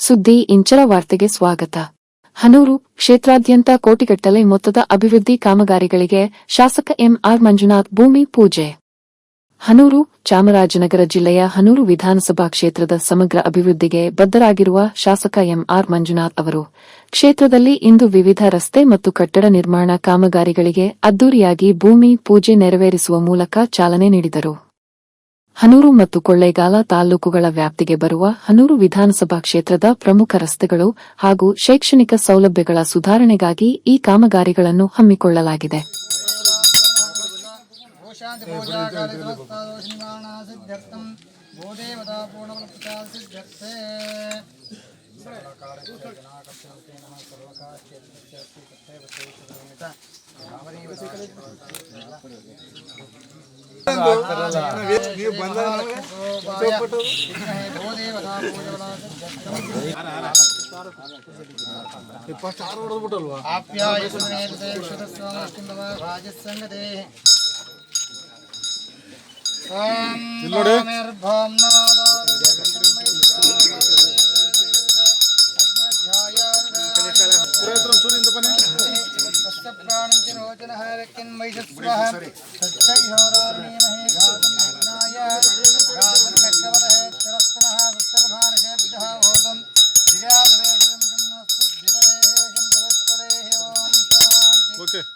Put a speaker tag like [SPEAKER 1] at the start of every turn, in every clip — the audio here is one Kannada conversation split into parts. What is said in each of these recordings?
[SPEAKER 1] ಸುದ್ದಿ ಇಂಚರ ವಾರ್ತೆಗೆ ಸ್ವಾಗತ. ಹನೂರು ಕ್ಷೇತ್ರಾದ್ಯಂತ ಕೋಟಿಗಟ್ಟಲೆ ಮೊತ್ತದ ಅಭಿವೃದ್ಧಿ ಕಾಮಗಾರಿಗಳಿಗೆ ಶಾಸಕ ಎಂಆರ್ ಮಂಜುನಾಥ್ ಭೂಮಿ ಪೂಜೆ. ಹನೂರು ಚಾಮರಾಜನಗರ ಜಿಲ್ಲೆಯ ಹನೂರು ವಿಧಾನಸಭಾ ಕ್ಷೇತ್ರದ ಸಮಗ್ರ ಅಭಿವೃದ್ಧಿಗೆ ಬದ್ಧರಾಗಿರುವ ಶಾಸಕ ಎಂಆರ್ ಮಂಜುನಾಥ್ ಅವರು, ಕ್ಷೇತ್ರದಲ್ಲಿ ಇಂದು ವಿವಿಧ ರಸ್ತೆ ಮತ್ತು ಕಟ್ಟಡ ನಿರ್ಮಾಣ ಕಾಮಗಾರಿಗಳಿಗೆ ಅದ್ದೂರಿಯಾಗಿ ಭೂಮಿ ಪೂಜೆ ನೆರವೇರಿಸುವ ಮೂಲಕ ಚಾಲನೆ ನೀಡಿದರು. ಹನೂರು ಮತ್ತು ಕೊಳ್ಳೇಗಾಲ ತಾಲೂಕುಗಳ ವ್ಯಾಪ್ತಿಗೆ ಬರುವ ಹನೂರು ವಿಧಾನಸಭಾ ಕ್ಷೇತ್ರದ ಪ್ರಮುಖ ರಸ್ತೆಗಳು ಹಾಗೂ ಶೈಕ್ಷಣಿಕ ಸೌಲಭ್ಯಗಳ ಸುಧಾರಣೆಗಾಗಿ ಈ ಕಾಮಗಾರಿಗಳನ್ನು ಹಮ್ಮಿಕೊಳ್ಳಲಾಗಿದೆ.
[SPEAKER 2] ನೀವು ಬಂದ
[SPEAKER 3] ಭೂದೇವತಾ
[SPEAKER 2] ಫಸ್ಟ್ ಆರು ಹೊಡೆದ್ಬಿಟ್ಟಲ್ವಾ
[SPEAKER 3] ಆಪ್ಯಾಯಸುಮೇತೆ है लेकिन वैसे है सच्चै होरारणी महे घातम घटनाय घातम नक्षवत है तिरस्तनः उत्तरभान शेभ्यः भूतम जिगादवेशं
[SPEAKER 2] जन्मस्तु
[SPEAKER 3] दिवरेः जन्मदस्पदेः ओम
[SPEAKER 2] शांति ओके। okay.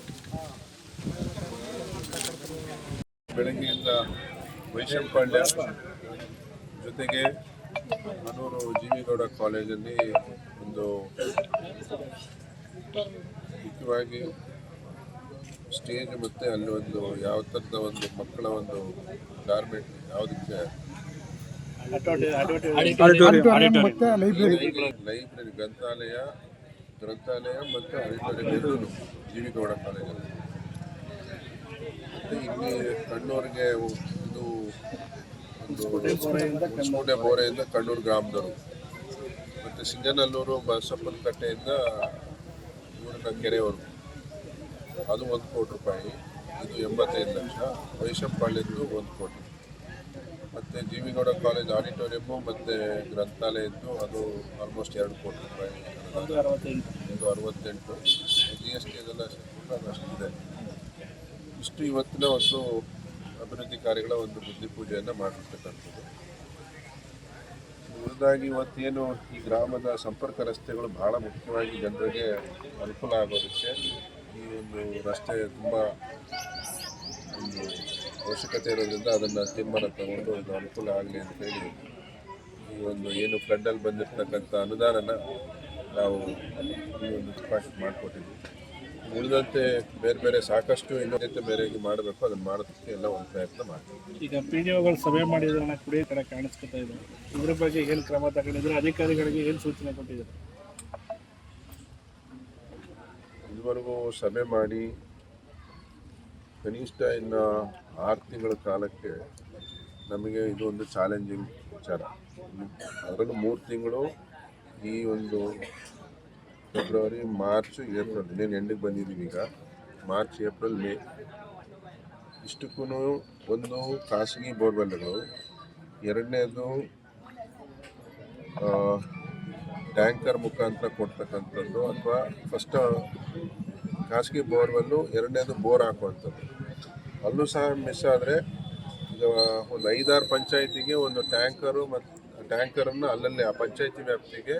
[SPEAKER 4] ಬೆಳಗ್ಗೆಯಿಂದ ವೈಶಂಪಾಳ್ಯ ಜೊತೆಗೆ ಮನೂರು ಜಿ ವಿ ಗೌಡ ಕಾಲೇಜಲ್ಲಿ ಒಂದು ಮುಖ್ಯವಾಗಿ ಸ್ಟೇಜ್ ಮತ್ತು ಅಲ್ಲಿ ಒಂದು ಯಾವ ಥರದ ಒಂದು ಮಕ್ಕಳ ಒಂದು ಗಾರ್ಮೆಂಟ್ ಯಾವುದಕ್ಕೆ? ಲೈಬ್ರರಿ ಗ್ರಂಥಾಲಯ ಗ್ರಂಥಾಲಯ ಮತ್ತು ಆಡಿಟೋರಿಯಂ ಎರಡೂ ಜಿ ವಿ ಗೌಡ ಕಾಲೇಜಲ್ಲಿ. ಮತ್ತೆ ಇಲ್ಲಿ ಕಣ್ಣೂರಿಗೆ ಇದು ಒಂದು ಬೋರೆಯಿಂದ ಕಣ್ಣೂರು. ಗ್ರಾಮದವರು. ಮತ್ತು ಸಿಂಗನಲ್ಲೂರು ಬಸಪ್ಪನ ಕಟ್ಟೆಯಿಂದ ಊರಿನ ಕೆರೆವರೆಗೂ ಅದು ಒಂದು ಕೋಟಿ ರೂಪಾಯಿ. ಇದು ಎಂಬತ್ತೈದು ಲಕ್ಷ. ವೈಶಂಪಾಳ್ಯದ್ದು ಒಂದು ಕೋಟಿ. ಮತ್ತು ಜೀವಿಗೌಡ ಕಾಲೇಜ್ ಆಡಿಟೋರಿಯಮ್ಮು ಮತ್ತು ಗ್ರಂಥಾಲಯದ್ದು ಅದು ಆಲ್ಮೋಸ್ಟ್ ಎರಡು ಕೋಟಿ ರೂಪಾಯಿ. ಒಂದು ಅರವತ್ತೆಂಟು. ಇಷ್ಟು ಇವತ್ತಿನ ಒಂದು ಅಭಿವೃದ್ಧಿ ಕಾರ್ಯಗಳ ಒಂದು ಬುದ್ಧಿ ಪೂಜೆಯನ್ನು ಮಾಡಿರ್ತಕ್ಕಂಥದ್ದು ಮೊದಲಾಗಿ ಇವತ್ತೇನು ಈ ಗ್ರಾಮದ ಸಂಪರ್ಕ ರಸ್ತೆಗಳು ಬಹಳ ಮುಖ್ಯವಾಗಿ ಜನರಿಗೆ ಅನುಕೂಲ ಆಗೋದಕ್ಕೆ ಈ ಒಂದು ರಸ್ತೆ ತುಂಬ ಒಂದು ಅವಶ್ಯಕತೆ ಇರೋದ್ರಿಂದ ಅದನ್ನು ತೀರ್ಮಾನ ತಗೊಂಡು ಒಂದು ಅನುಕೂಲ ಆಗಲಿ ಅಂತ ಹೇಳಿ ಈ ಒಂದು ಏನು ಫ್ಲಡ್ಡಲ್ಲಿ ಬಂದಿರತಕ್ಕಂಥ ಅನುದಾನನ ನಾವು ಈ ಒಂದು ಡಿಪಾಸಿಟ್ ಮಾಡಿಕೊಟ್ಟಿದ್ವಿ ಉಳಿದಂತೆ ಬೇರೆ ಬೇರೆ ಸಾಕಷ್ಟು ಇನ್ನೊಂದೈತೆ ಬೇರೆ ಮಾಡಬೇಕು ಅದನ್ನು ಮಾಡೋದಕ್ಕೆ ಎಲ್ಲ ಒಂದು ಪ್ರಯತ್ನ ಮಾಡ್ತೀವಿ.
[SPEAKER 5] ಈಗ ಪಿ ಡಿ ಒಗಳು ಸಭೆ ಮಾಡಿದ್ರೆ ಕುಡಿಯೋ ಕಡೆ ಕಾಣಿಸ್ಕೊತಾ ಇದೆ. ಇದ್ರ ಬಗ್ಗೆ ಏನು ಕ್ರಮ ತಗೊಂಡಿದ್ರೆ ಅಧಿಕಾರಿಗಳಿಗೆ ಏನು ಸೂಚನೆ ಕೊಟ್ಟಿದ್ದಾರೆ?
[SPEAKER 4] ಇದುವರೆಗೂ ಸಭೆ ಮಾಡಿ ಕನಿಷ್ಠ ಇನ್ನು ಆರು ತಿಂಗಳ ಕಾಲಕ್ಕೆ ನಮಗೆ ಇದು ಒಂದು ಚಾಲೆಂಜಿಂಗ್ ವಿಚಾರ. ಅದರಲ್ಲೂ ಮೂರು ತಿಂಗಳು ಈ ಒಂದು ಫೆಬ್ರವರಿ, ಮಾರ್ಚ್, ಏಪ್ರಿಲ್ ಇನ್ನೇನು ಎಂಡಿಗೆ ಬಂದಿದ್ದೀವಿ ಈಗ. March, April, May. ಇಷ್ಟಕ್ಕೂ ಒಂದು ಖಾಸಗಿ ಬೋರ್ವೆಲ್ಗಳು. ಎರಡನೇದು ಟ್ಯಾಂಕರ್ ಮುಖಾಂತರ ಕೊಡ್ತಕ್ಕಂಥದ್ದು ಅಥವಾ ಫಸ್ಟ್ ಖಾಸಗಿ ಬೋರ್ವೆಲ್ಲು, ಎರಡನೇದು ಬೋರ್ ಹಾಕುವಂಥದ್ದು. ಅಲ್ಲೂ ಸಹ ಮಿಸ್ ಆದರೆ ಈಗ ಒಂದು ಐದಾರು ಪಂಚಾಯತಿಗೆ ಒಂದು ಟ್ಯಾಂಕರು ಮತ್ತು ಟ್ಯಾಂಕರನ್ನು ಅಲ್ಲಲ್ಲಿ, ಆ ಪಂಚಾಯಿತಿ ವ್ಯಾಪ್ತಿಗೆ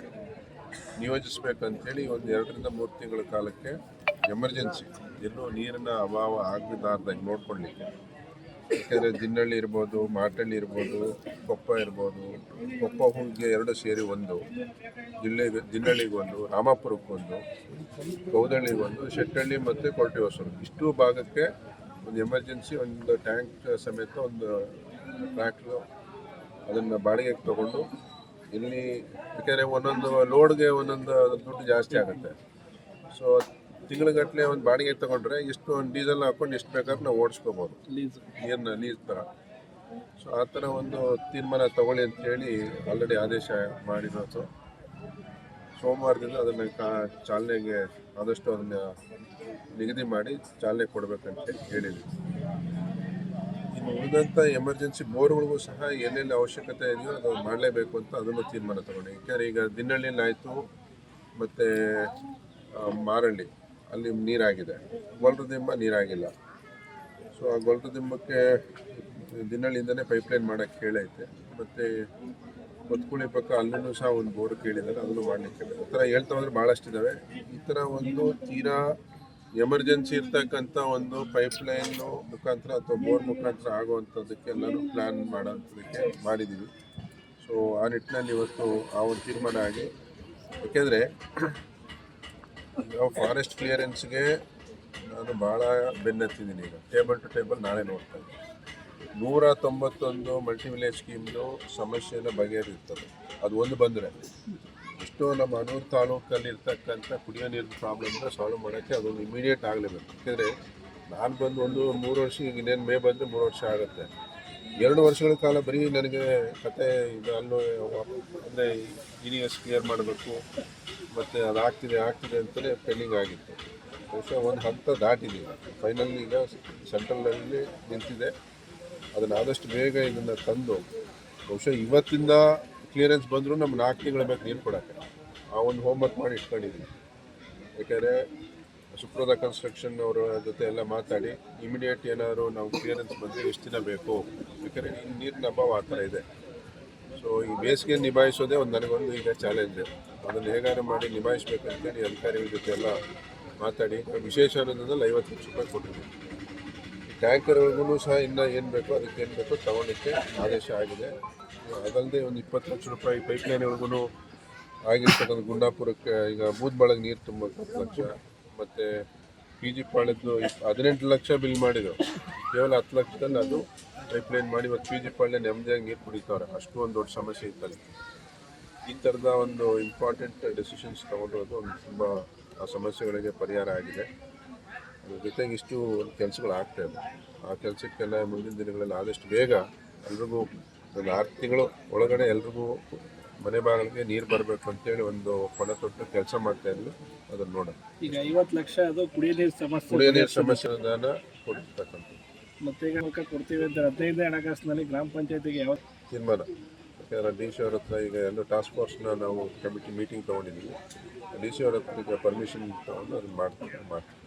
[SPEAKER 4] ನಿಯೋಜಿಸ್ಬೇಕಂತೇಳಿ ಒಂದು ಎರಡರಿಂದ ಮೂರು ತಿಂಗಳ ಕಾಲಕ್ಕೆ ಎಮರ್ಜೆನ್ಸಿ, ಎಲ್ಲೂ ನೀರಿನ ಅಭಾವ ಆಗಬಾರ್ದಂಗೆ ನೋಡ್ಕೊಳ್ಳಿಕ್ಕೆ. ಯಾಕೆಂದರೆ ದಿನ್ನಳ್ಳಿ ಇರ್ಬೋದು ಮಾಟಳ್ಳಿ ಇರ್ಬೋದು, ಕೊಪ್ಪ ಇರ್ಬೋದು, ಕೊಪ್ಪ ಹೂಗೆ ಎರಡು ಸೇರಿ ಒಂದು, ಜಿಲ್ಲೆಗೆ ದಿನ್ನಳ್ಳಿಗೆ ಒಂದು ರಾಮಾಪುರಕ್ಕೊಂದು ಕೌದಳ್ಳಿಗೊಂದು ಶೆಟ್ಟಳ್ಳಿ ಮತ್ತು ಕೊರಟೆ ಹೊಸೂರು ಇಷ್ಟು ಭಾಗಕ್ಕೆ ಒಂದು ಎಮರ್ಜೆನ್ಸಿ, ಒಂದು ಟ್ಯಾಂಕ್ ಸಮೇತ ಒಂದು ಟ್ರ್ಯಾಕ್ಟ್ರು ಅದನ್ನು ಬಾಡಿಗೆಗೆ ತಗೊಂಡು ಇಲ್ಲಿ ಯಾಕೆಂದರೆ ಒಂದೊಂದು ಲೋಡ್ಗೆ ಒಂದೊಂದು ದುಡ್ಡು ಜಾಸ್ತಿ ಆಗುತ್ತೆ. ಸೊ ತಿಂಗಳಗಟ್ಟಲೆ ಒಂದು ಬಾಡಿಗೆ ತಗೊಂಡ್ರೆ ಇಷ್ಟು ಒಂದು ಡೀಸೆಲ್ ಹಾಕೊಂಡು ಎಷ್ಟು ಬೇಕಾದ್ರೆ ನಾವು ಓಡಿಸ್ಕೋಬೋದು.
[SPEAKER 5] ಲೀಸ್
[SPEAKER 4] ನೀರನ್ನ ನೀರು ಥರ ಸೊ ಆ ಥರ ಒಂದು ತೀರ್ಮಾನ ತಗೊಳ್ಳಿ ಅಂತೇಳಿ ಆಲ್ರೆಡಿ ಆದೇಶ ಮಾಡಿರೋದು. ಸೋಮವಾರದಿಂದ ಅದನ್ನು ಕಾ ಚಾಲನೆಗೆ ಆದಷ್ಟು ಅದನ್ನು ನಿಗದಿ ಮಾಡಿ ಚಾಲನೆ ಕೊಡಬೇಕಂತ ಹೇಳಿದ್ವಿ ಉಳಿದಂಥ ಎಮರ್ಜೆನ್ಸಿ ಬೋರ್ಗಳಿಗೂ ಸಹ ಎಲ್ಲೆಲ್ಲಿ ಅವಶ್ಯಕತೆ ಇದೆಯೋ ಅದು ಮಾಡಲೇಬೇಕು ಅಂತ ಅದನ್ನು ತೀರ್ಮಾನ ತಗೊಂಡೆ. ಯಾಕೆಂದರೆ ಈಗ ದಿನ್ನಳ್ಳಿಯಲ್ಲಿ ಆಯಿತು, ಮತ್ತು ಮಾರಳ್ಳಿ, ಅಲ್ಲಿ ನೀರಾಗಿದೆ. ಗೊಲ್ರದಿಂಬ ನೀರಾಗಿಲ್ಲ. ಸೊ ಆ ಗೊಲ್ರದಿಂಬಕ್ಕೆ ದಿನ್ನಳ್ಳಿಯಿಂದನೇ ಪೈಪ್ಲೈನ್ ಮಾಡೋಕ್ಕೆ ಹೇಳೈತೆ ಮತ್ತು ಕೊತ್ಕುಳಿ ಪಕ್ಕ ಅಲ್ಲೂ ಸಹ ಒಂದು ಬೋರ್ ಕೇಳಿದ್ದಾರೆ, ಅದನ್ನು ಮಾಡಲಿಕ್ಕೆ ಈ ಥರ ಹೇಳ್ತಾ ಹೋದರೆ ಭಾಳಷ್ಟಿದ್ದಾವೆ ಈ ಥರ ಒಂದು ತೀರಾ ಎಮರ್ಜೆನ್ಸಿ ಇರ್ತಕ್ಕಂಥ ಒಂದು ಪೈಪ್ಲೈನು ಮುಖಾಂತರ ಅಥವಾ ಬೋರ್ ಮುಖಾಂತರ ಆಗುವಂಥದ್ದಕ್ಕೆಲ್ಲರೂ ಪ್ಲ್ಯಾನ್ ಮಾಡೋಂಥದ್ದಕ್ಕೆ ಮಾಡಿದ್ದೀವಿ. ಸೊ ಆ ನಿಟ್ಟಿನಲ್ಲಿ ಇವತ್ತು ಆ ಒಂದು ತೀರ್ಮಾನ ಆಗಿ, ಯಾಕೆಂದರೆ ನಾವು ಫಾರೆಸ್ಟ್ ಕ್ಲಿಯರೆನ್ಸ್ಗೆ ನಾನು ಭಾಳ ಬೆನ್ನತ್ತಿದ್ದೀನಿ ಈಗ. ಟೇಬಲ್ ಟು ಟೇಬಲ್ ನಾಳೆ ನೋಡ್ತಾ ನೂರ ತೊಂಬತ್ತೊಂದು ಮಲ್ಟಿ ವಿಲೇಜ್ ಸ್ಕೀಮ್ದು ಸಮಸ್ಯೆನ ಬಗೆಹರಿರ್ತದೆ ಅದು ಒಂದು ಬಂದರೆ. ಎಷ್ಟೋ ನಮ್ಮ ಅನೂರು ತಾಲೂಕಲ್ಲಿ ಇರ್ತಕ್ಕಂಥ ಕುಡಿಯೋ ನೀರಿನ ಪ್ರಾಬ್ಲಮ್ನ ಸಾಲ್ವ್ ಮಾಡೋಕ್ಕೆ ಅದೊಂದು ಇಮಿಡಿಯೇಟ್ ಆಗಲೇಬೇಕು. ಯಾಕೆಂದರೆ ನಾನು ಬಂದು ಒಂದು ಮೂರು ವರ್ಷ, ಈಗ ಇನ್ನೇನು ಮೇ ಬಂದರೆ ಮೂರು ವರ್ಷ ಆಗುತ್ತೆ. ಎರಡು ವರ್ಷಗಳ ಕಾಲ ಬರೀ ನನಗೆ ಕತೆ ಇದು ಅಲ್ಲೂ, ಅಂದರೆ ಇನಿಯಸ್ ಕ್ಲಿಯರ್ ಮಾಡಬೇಕು, ಮತ್ತು ಅದು ಆಗ್ತಿದೆ ಆಗ್ತಿದೆ ಅಂತಲೇ ಪೆಂಡಿಂಗ್ ಆಗಿತ್ತು. ಬಹುಶಃ ಒಂದು ಹಂತ ದಾಟಿದೆ. ಫೈನಲ್ ಈಗ ಸೆಂಟ್ರಲ್ನಲ್ಲಿ ನಿಂತಿದೆ. ಅದನ್ನು ಆದಷ್ಟು ಬೇಗ ಇದನ್ನು ತಂದು, ಬಹುಶಃ ಇವತ್ತಿಂದ ಕ್ಲಿಯರೆನ್ಸ್ ಬಂದರೂ ನಮ್ಮ ನಾಲ್ಕು ತಿಂಗಳ ಬೇಕು ನೀರು ಕೊಡೋಕ್ಕೆ. ಆ ಒಂದು ಹೋಮ್ವರ್ಕ್ ಮಾಡಿ ಇಟ್ಕೊಂಡಿದ್ದೀನಿ ಯಾಕಂದರೆ ಸುಪ್ರದ ಕನ್ಸ್ಟ್ರಕ್ಷನ್ ಅವರ ಜೊತೆ ಎಲ್ಲ ಮಾತಾಡಿ ಇಮಿಡಿಯೇಟ್ ಏನಾದರೂ ನಾವು ಕ್ಲಿಯರೆನ್ಸ್ ಬಂದರೆ ಎಷ್ಟು ದಿನ ಬೇಕು? ಯಾಕಂದರೆ ನೀರಿನ ಅಭಾವ ಆ ಥರ ಇದೆ. ಸೊ ಈ ಬೇಸಿಗೆ ನಿಭಾಯಿಸೋದೇ ಒಂದು ನನಗೊಂದು ಈಗ ಚಾಲೆಂಜ್ ಅದನ್ನು ಹೇಗಾರು ಮಾಡಿ ನಿಭಾಯಿಸ್ಬೇಕಂತೇಳಿ ಅಧಿಕಾರಿಗಳ ಜೊತೆ ಎಲ್ಲ ಮಾತಾಡಿ ವಿಶೇಷ ಅನ್ನೋದ್ರಲ್ಲಿ ಐವತ್ತು ಲಕ್ಷ ರೂಪಾಯಿ ಕೊಟ್ಟಿದ್ದೀನಿ. ಈ ಟ್ಯಾಂಕರ್ಗಳಿಗೂ ಸಹ ಇನ್ನೂ ಏನು ಬೇಕೋ ಅದಕ್ಕೆ ಏನು ಬೇಕೋ ತಗೊಳ್ಳಿಕ್ಕೆ ಆದೇಶ ಆಗಿದೆ. ಅದಲ್ಲದೆ ಒಂದು ಇಪ್ಪತ್ತು ಲಕ್ಷ ರೂಪಾಯಿ ಪೈಪ್ಲೈನ್ಗಳಿಗೂ ಆಗಿರ್ತಕ್ಕಂಥ ಗುಂಡಾಪುರಕ್ಕೆ ಈಗ ಬೂದ್ಬಾಳಗೆ ನೀರು ತುಂಬ ಹತ್ತು ಲಕ್ಷ. ಮತ್ತು ಪಿ ಜಿ ಪಾಳ್ಯದ್ದು ಹದಿನೆಂಟು ಲಕ್ಷ ಬಿಲ್ ಮಾಡಿದ್ರು. ಕೇವಲ ಹತ್ತು ಲಕ್ಷದಲ್ಲಿ ಅದು ಪೈಪ್ಲೈನ್ ಮಾಡಿ ಮತ್ತು ಪಿ ಜಿ ಪಾಳ್ಯ ನೆಮ್ಮದಿಯಾಗಿ ನೀರು ಕುಡಿತವ್ರೆ ಅಷ್ಟು ಒಂದು ದೊಡ್ಡ ಸಮಸ್ಯೆ ಇತ್ತಲ್ಲಿ. ಈ ಥರದ ಒಂದು ಇಂಪಾರ್ಟೆಂಟ್ ಡೆಸಿಷನ್ಸ್ ತೊಗೊಂಡಿರೋದು ಒಂದು ತುಂಬ ಆ ಸಮಸ್ಯೆಗಳಿಗೆ ಪರಿಹಾರ ಆಗಿದೆ. ಅದ್ರ ಜೊತೆಗೆ ಇಷ್ಟು ಕೆಲಸಗಳು ಆಗ್ತಾ ಇದೆ. ಆ ಕೆಲಸಕ್ಕೆಲ್ಲ ಮುಂದಿನ ದಿನಗಳಲ್ಲಿ ಆದಷ್ಟು ಬೇಗ ಎಲ್ರಿಗೂ ಒಂದು ಆರು ತಿಂಗಳು ಒಳಗಡೆ ಎಲ್ರಿಗೂ ಮನೆ ಬಾಗಿಲಿಗೆ ನೀರು ಬರಬೇಕು ಅಂತೇಳಿ ಒಂದು ಪಣ ತೊಟ್ಟು ಕೆಲಸ ಮಾಡ್ತಾ ಇದ್ವಿ. ಅದನ್ನು ನೋಡೋಣ.
[SPEAKER 5] ಈಗ ಐವತ್ತು ಲಕ್ಷ ಅದು ಕುಡಿಯೋ ನೀರು ಸಮಸ್ಯೆ
[SPEAKER 4] ಕುಡಿಯೋ ನೀರು ಸಮಸ್ಯೆ ಅನುದಾನ ಕೊಡ್ತಕ್ಕಂಥದ್ದು.
[SPEAKER 5] ಮತ್ತೆ ಈಗ ಮೂಲಕ ಕೊಡ್ತೀವಿ ಅಂತ ಹದಿನೈದನೇ ಹಣಕಾಸಿನಲ್ಲಿ ಗ್ರಾಮ ಪಂಚಾಯತಿಗೆ ಯಾವ
[SPEAKER 4] ತೀರ್ಮಾನ. ಯಾಕಂದ್ರೆ ಡಿ ಸಿ ಅವ್ರ ಹತ್ರ ಈಗ ಎಲ್ಲ ಟಾಸ್ಕ್ ಫೋರ್ಸ್ನ ನಾವು ಕಮಿಟಿ ಮೀಟಿಂಗ್ ತೊಗೊಂಡಿದ್ದೀವಿ ಡಿ ಸಿ ಅವ್ರ ಹತ್ರ ಈಗ ಪರ್ಮಿಷನ್ ತೊಗೊಂಡು ಅದನ್ನು ಮಾಡ್ತಾರೆ ಮಾಡ್ತೀವಿ.